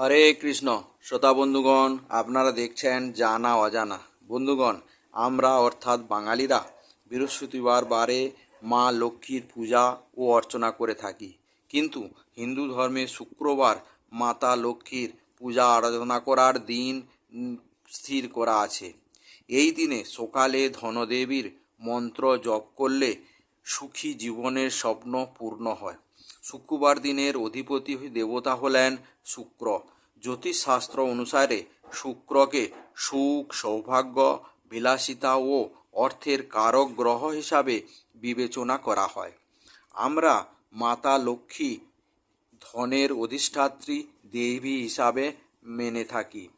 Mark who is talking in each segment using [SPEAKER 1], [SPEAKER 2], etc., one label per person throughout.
[SPEAKER 1] হরে কৃষ্ণ। শ্রোতা বন্ধুগণ, আপনারা দেখছেন জানা অজানা। বন্ধুগণ, আমরা অর্থাৎ বাঙালিরা বৃহস্পতিবার বারে মা লক্ষ্মীর পূজা ও অর্চনা করে থাকি। কিন্তু হিন্দু ধর্মে শুক্রবার মাতা লক্ষ্মীর পূজা আরাধনা করার দিন স্থির করা আছে। এই দিনে সকালে ধনদেবীর মন্ত্র জপ করলে সুখী জীবনের স্বপ্ন পূর্ণ হয়। শুক্রবার দিনের অধিপতি দেবতা হলেন শুক্র। জ্যোতিষশাস্ত্র অনুসারে শুক্রকে সুখ, সৌভাগ্য, বিলাসিতা ও অর্থের কারক গ্রহ হিসাবে বিবেচনা করা হয়। আমরা মাতা লক্ষ্মী ধনের অধিষ্ঠাত্রী দেবী হিসাবে মেনে থাকি।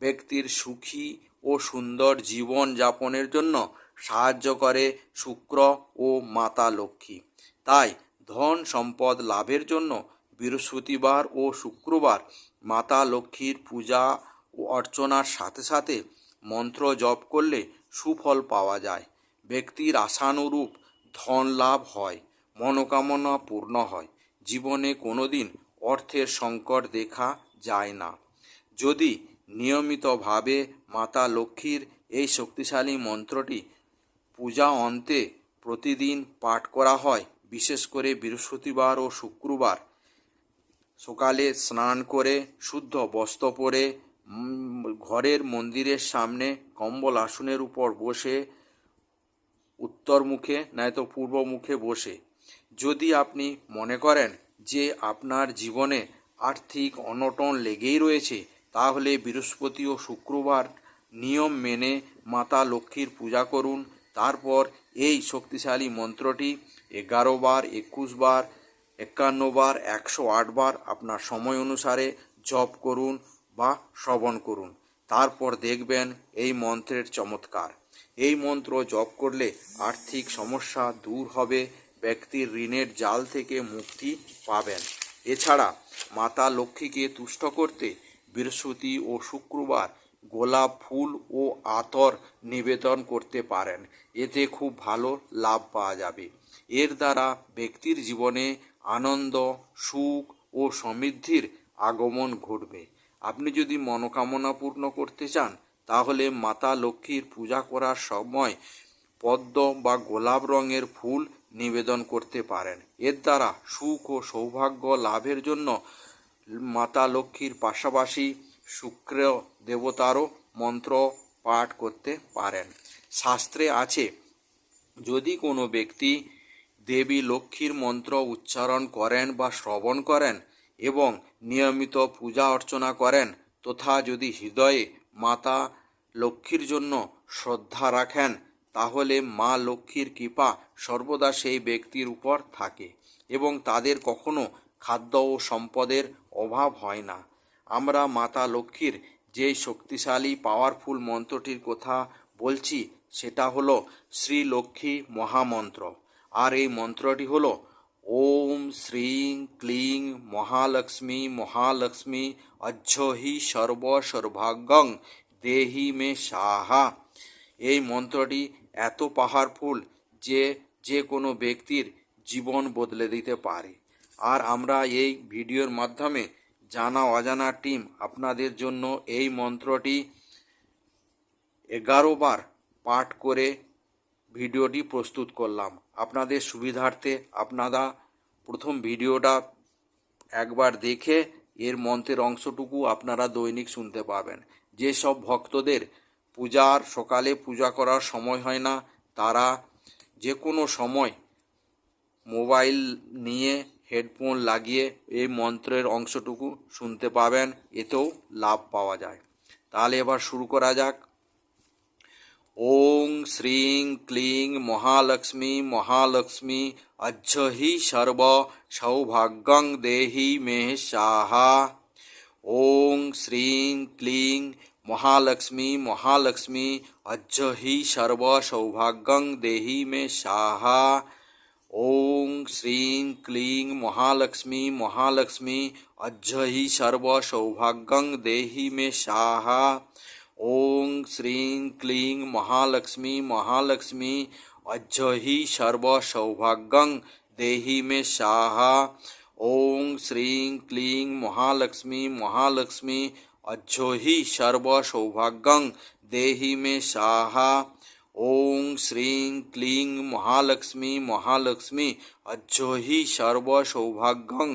[SPEAKER 1] ব্যক্তির সুখী ও সুন্দর জীবন যাপনের জন্য সাহায্য করে শুক্র ও মাতা লক্ষ্মী। তাই ধন সম্পদ লাভের জন্য বৃহস্পতিবার ও শুক্রবার মাতা লক্ষ্মীর পূজা ও অর্চনার সাথে সাথে মন্ত্র জপ করলে সুফল পাওয়া যায়। ব্যক্তির আশানুরূপ ধন লাভ হয়, মনোকামনা পূর্ণ হয়। জীবনে কোনোদিন অর্থের সংকট দেখা যায় না। যদি নিয়মিতভাবে মাতা লক্ষ্মীর এই শক্তিশালী মন্ত্রটি পূজা অন্তে প্রতিদিন পাঠ করা হয় বিশেষ করে বৃহস্পতিবার ও শুক্রবার। সকালে স্নান করে, শুদ্ধ বস্ত্র পরে ঘরের মন্দিরের সামনে কম্বল আসনের উপর বসে, উত্তর মুখে নয়তো পূর্ব মুখে বসে। যদি আপনি মনে করেন যে আপনার জীবনে আর্থিক অনটন লেগেই রয়েছে, তাহলে বৃহস্পতি ও শুক্রবার নিয়ম মেনে মাতা লক্ষ্মীর পূজা করুন। তারপর এই শক্তিশালী মন্ত্রটি এগারো বার, একুশ বার, একান্ন বার, একশো আট বার আপনার সময় অনুসারে জপ করুন বা শ্রবণ করুন। তারপর দেখবেন এই মন্ত্রের চমৎকার। এই মন্ত্র জপ করলে আর্থিক সমস্যা দূর হবে, ব্যক্তির ঋণের জাল থেকে মুক্তি পাবেন। এছাড়া মাতা লক্ষ্মীকে তুষ্ট করতে বৃহস্পতি ও শুক্রবার গোলাপ ফুল ও আতর নিবেদন করতে পারেন। এতে খুব ভালো লাভ পাওয়া যাবে। এর দ্বারা ব্যক্তির জীবনে আনন্দ, সুখ ও সমৃদ্ধির আগমন ঘটবে। আপনি যদি মনোকামনা পূর্ণ করতে চান, তাহলে মাতা লক্ষ্মীর পূজা করার সময় পদ্ম বা গোলাপ রঙের ফুল নিবেদন করতে পারেন। এর দ্বারা সুখ ও সৌভাগ্য লাভের জন্য মাতা লক্ষ্মীর পাশাপাশি শুক্র দেবতারও মন্ত্র পাঠ করতে পারেন। শাস্ত্রে আছে, যদি কোনো ব্যক্তি দেবী লক্ষ্মীর মন্ত্র উচ্চারণ করেন বা শ্রবণ করেন এবং নিয়মিত পূজা অর্চনা করেন, তথা যদি হৃদয়ে মাতা লক্ষ্মীর জন্য শ্রদ্ধা রাখেন, তাহলে মা লক্ষ্মীর কৃপা সর্বদা সেই ব্যক্তির উপর থাকে এবং তাদের কখনো খাদ্য ও সম্পদের অভাব হয় না। আমরা মাতা লক্ষ্মীর যে শক্তিশালী পাওয়ারফুল মন্ত্রটির কথা বলছি, সেটা হলো শ্রী লক্ষ্মী মহামন্ত্র। আর এই মন্ত্রটি হলো, ওম শ্রীং ক্লিং মহালক্ষ্মী মহালক্ষ্মী অজ্জহি সর্ব সর্বাঙ্গং দেহি মে সাহা। এই মন্ত্রটি এত পাওয়ারফুল যে যে কোনো ব্যক্তির জীবন বদলে দিতে পারে। আর আমরা এই ভিডিওর মাধ্যমে জানা অজানা টিম আপনাদের জন্য এই মন্ত্রটি এগারো বার পাঠ করে ভিডিওটি প্রস্তুত করলাম। আপনাদের সুবিধার্থে আপনারা প্রথম ভিডিওটা একবার দেখে এর মন্ত্রের অংশটুকু আপনারা দৈনিক শুনতে পাবেন। যেসব ভক্তদের পূজার সকালে পূজা করার সময় হয় না, তারা যে কোনো সময় মোবাইল নিয়ে হেডফোন লাগিয়ে এই মন্ত্রের অংশটুকু শুনতে পাবেন, এতেও লাভ পাওয়া যায়। তাহলে এবার শুরু করা যাক। ওং শ্রীং ক্লিং মহালক্ষ্মী মহালক্ষ্মী অজ্জহি সর্ব সৌভাগ্যং দেহি মে সাহা ওং শ্রীং ক্লিং মহালক্ষ্মী মহালক্ষ্মী অজ্জহি সর্ব সৌভাগ্যং দেহি মে সাহা ওং শ্রীং ক্লিং মহালক্ষ্মী মহালক্ষ্মী অজ্জহি সর্ব সৌভাগ্যং দেহি মে সাহা ওং শ্রীং ক্লিং মহালক্ষ্মী মহালক্ষ্মী অজ্জহি সর্ব সৌভাগ্যং দেহি মে সাহা ওং শ্রীং ক্লিং মহালক্ষ্মী মহালক্ষ্মী অজ্জোহি সর্ব সৌভাগ্যং দেহি মে সাহা ওং শ্রীং ক্লিং মহালক্ষ্মী মহালক্ষ্মী অজ্জোহি সর্ব সৌভাগ্যং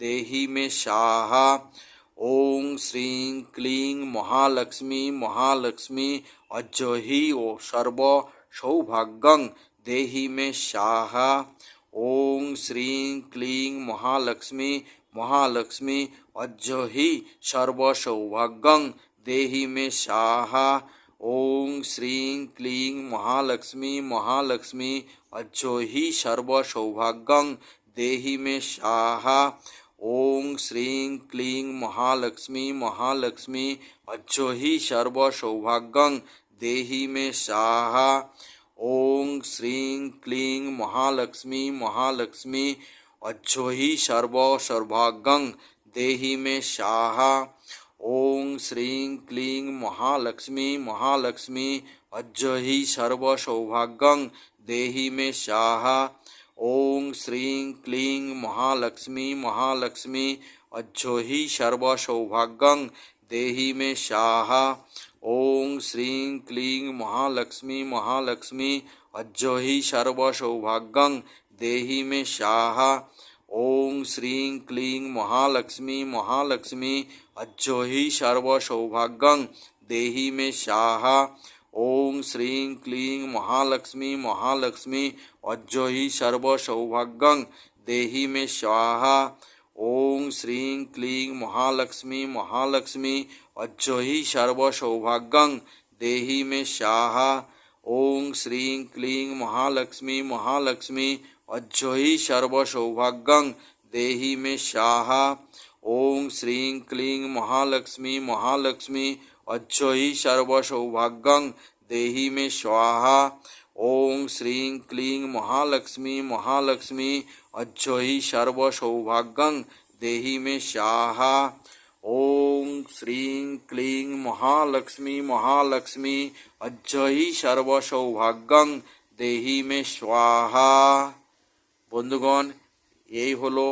[SPEAKER 1] দেহি মে সাহা ওং শ্রীং ক্লিং মহালক্ষ্মী মহালক্ষ্মী অজ্জহি ও সর্ব সৌভাগ্যং দেহি মে সাহা ওং শ্রীং ক্লিং মহালক্ষ্মী মহালক্ষ্মী অজ্জহি সর্ব সৌভাগ্যং দেহি মে সাহা ওং শ্রীং ক্লিং মহালক্ষ্মী মহালক্ষ্মী অজ্জহি সর্ব সৌভাগ্যং দেহি মে সাহা ওং শ্রীং ক্লিং মহালক্ষ্মী মহালক্ষ্মী অজ্জহি সর্ব সৌভাগ্যং দেহি মে সাহা ওং শ্রীং ক্লিং মহালক্ষ্মী মহালক্ষ্মী অজ্জহি সর্ব সৌভাগ্যং দেহি মে সাহা ওং শ্রীং ক্লিং মহালক্ষ্মী মহালক্ষ্মী অজ্জহি সর্ব সৌভাগ্যং দেহি মে সাহা ওং শ্রীং ক্লিং মহালক্ষ্মী মহালক্ষ্মী অজ্জহি সর্ব সৌভাগ্যং দেহি মে সাহা ওং শ্রীং ক্লিং মহালক্ষ্মী মহালক্ষ্মী অজ্জহি সর্ব সৌভাগ্যং দেহি মে সাহা ওং শ্রীং ক্লিং মহালক্ষ্মী মহালক্ষ্মী অজ্জহি সর্ব সৌভাগ্যং দেহি মে সাহা ওং শ্রীং ক্লিং মহালক্ষ্মী মহালক্ষ্মী অজ্জহি সর্ব সৌভাগ্যং দেহি মে স্বাহা ওং শ্রীং ক্লিং মহালক্ষ্মী মহালক্ষ্মী অজ্জহি সর্ব সৌভাগ্যং দেহি মে স্বাহা ওং শ্রীং ক্লিং মহালক্ষ্মী মহালক্ষ্মী অজ্জহি সর্ব সৌভাগ্যং দেহি মে স্বাহা ওং শ্রীং ক্লিং মহালক্ষ্মী মহালক্ষ্মী অজ্জহি সর্ব সৌভাগ্যং দেহি মে স্বাহা ওং শ্রীং ক্লিং মহালক্ষ্মী মহালক্ষ্মী অজ্জহি সর্ব সৌভাগ্যং দেহি বন্ধুগণ, এই হলো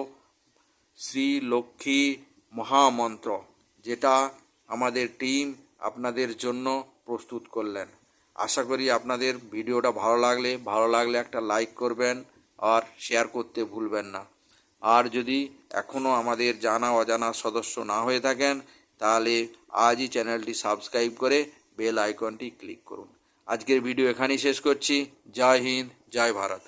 [SPEAKER 1] শ্রী লক্ষ্মী মহামন্ত্র, যেটা আমাদের টিম আপনাদের জন্য প্রস্তুত করলেন। আশা করি আপনাদের ভিডিওটা ভালো লাগলে ভালো লাগলে একটা লাইক করবেন আর শেয়ার করতে ভুলবেন না। আর যদি এখনও আমাদের জানা অজানা সদস্য না হয়ে থাকেন, তাহলে আজই চ্যানেলটি সাবস্ক্রাইব করে বেল আইকনটি ক্লিক করুন। আজকের ভিডিও এখানেই শেষ করছি। জয় হিন্দ, জয় ভারত।